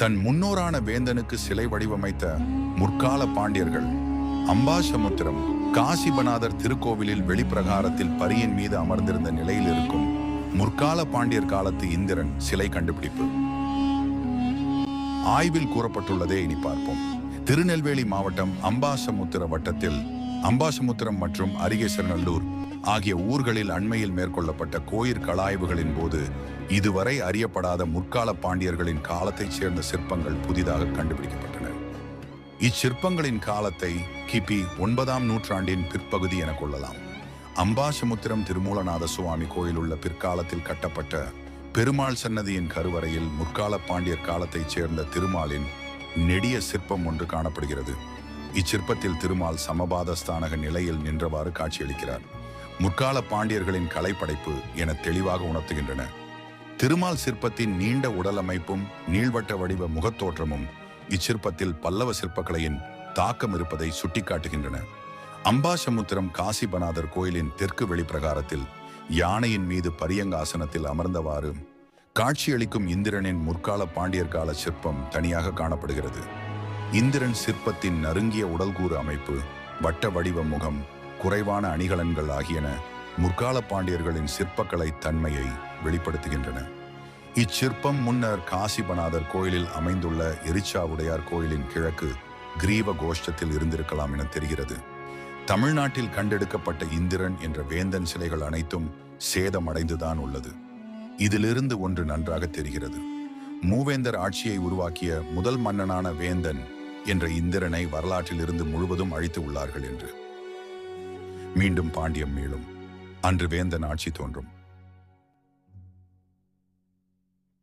தன் முன்னோரான வேந்தனுக்கு சிலை வடிவமைத்த முற்கால பாண்டியர்கள் அம்பாசமுத்திரம் காசிபநாதர் திருக்கோவிலில் வெளிப்பிரகாரத்தில் பரியின் மீது அமர்ந்திருந்த நிலையில் இருக்கும் முற்கால பாண்டியர் காலத்து இந்திரன் சிலை கண்டுபிடிப்பு. ஆய்வில் கூறப்பட்டுள்ளதே இனி பார்ப்போம். திருநெல்வேலி மாவட்டம் அம்பாசமுத்திர வட்டத்தில் அம்பாசமுத்திரம் மற்றும் அரிகேசநல்லூர் ஆகிய ஊர்களில் அண்மையில் மேற்கொள்ளப்பட்ட கோயிற் கலாய்வுகளின் போது இதுவரை அறியப்படாத முற்கால பாண்டியர்களின் காலத்தைச் சேர்ந்த சிற்பங்கள் புதிதாக கண்டுபிடிக்கப்பட்டன. இச்சிற்பங்களின் காலத்தை கிபி ஒன்பதாம் நூற்றாண்டின் பிற்பகுதி என கொள்ளலாம். அம்பாசமுத்திரம் திருமூலநாத சுவாமி கோயில் உள்ள பிற்காலத்தில் கட்டப்பட்ட பெருமாள் சன்னதியின் கருவறையில் முற்கால பாண்டியர் காலத்தைச் சேர்ந்த திருமாலின் நெடிய சிற்பம் ஒன்று காணப்படுகிறது. இச்சிற்பத்தில் திருமால் சமபாதஸ்தானக நிலையில் நின்றவாறு காட்சியளிக்கிறார். முற்கால பாண்டியர்களின் கலைப்படைப்பு என தெளிவாக உணர்த்துகின்றன. திருமால் சிற்பத்தின் நீண்ட உடல் அமைப்பும் நீள்வட்ட வடிவ முகத்தோற்றமும் இச்சிற்பத்தில் பல்லவ சிற்பக்கலையின் தாக்கம் இருப்பதை சுட்டிக்காட்டுகின்றன. அம்பாசமுத்திரம் காசிபநாதர் கோயிலின் தெற்கு வெளிப்பிரகாரத்தில் யானையின் மீது பரியங்காசனத்தில் அமர்ந்தவாறு காட்சியளிக்கும் இந்திரனின் முற்கால பாண்டியர் கால சிற்பம் தனியாக காணப்படுகிறது. இந்திரன் சிற்பத்தின் நறுங்கிய உடல்கூறு அமைப்பு வட்ட வடிவ முகம் குறைவான அணிகலன்கள் ஆகியன முற்கால பாண்டியர்களின் சிற்பக்கலை தன்மையை வெளிப்படுத்துகின்றன. இச்சிற்பம் முன்னர் காசிபநாதர் கோயிலில் அமைந்துள்ள எரிச்சாவுடையார் கோயிலின் கிழக்கு கிரீவ கோஷ்டத்தில் இருந்திருக்கலாம் என தெரிகிறது. தமிழ்நாட்டில் கண்டெடுக்கப்பட்ட இந்திரன் என்ற வேந்தன் சிலைகள் அனைத்தும் சேதமடைந்துதான் உள்ளது. இதிலிருந்து ஒன்று நன்றாக தெரிகிறது. மூவேந்தர் ஆட்சியை உருவாக்கிய முதல் மன்னனான வேந்தன் என்ற இந்திரனை வரலாற்றில் இருந்து முழுவதும் அழித்து உள்ளார்கள் என்று. மீண்டும் பாண்டியம் மீளும் அன்று வேந்தன் ஆட்சி தோன்றும்.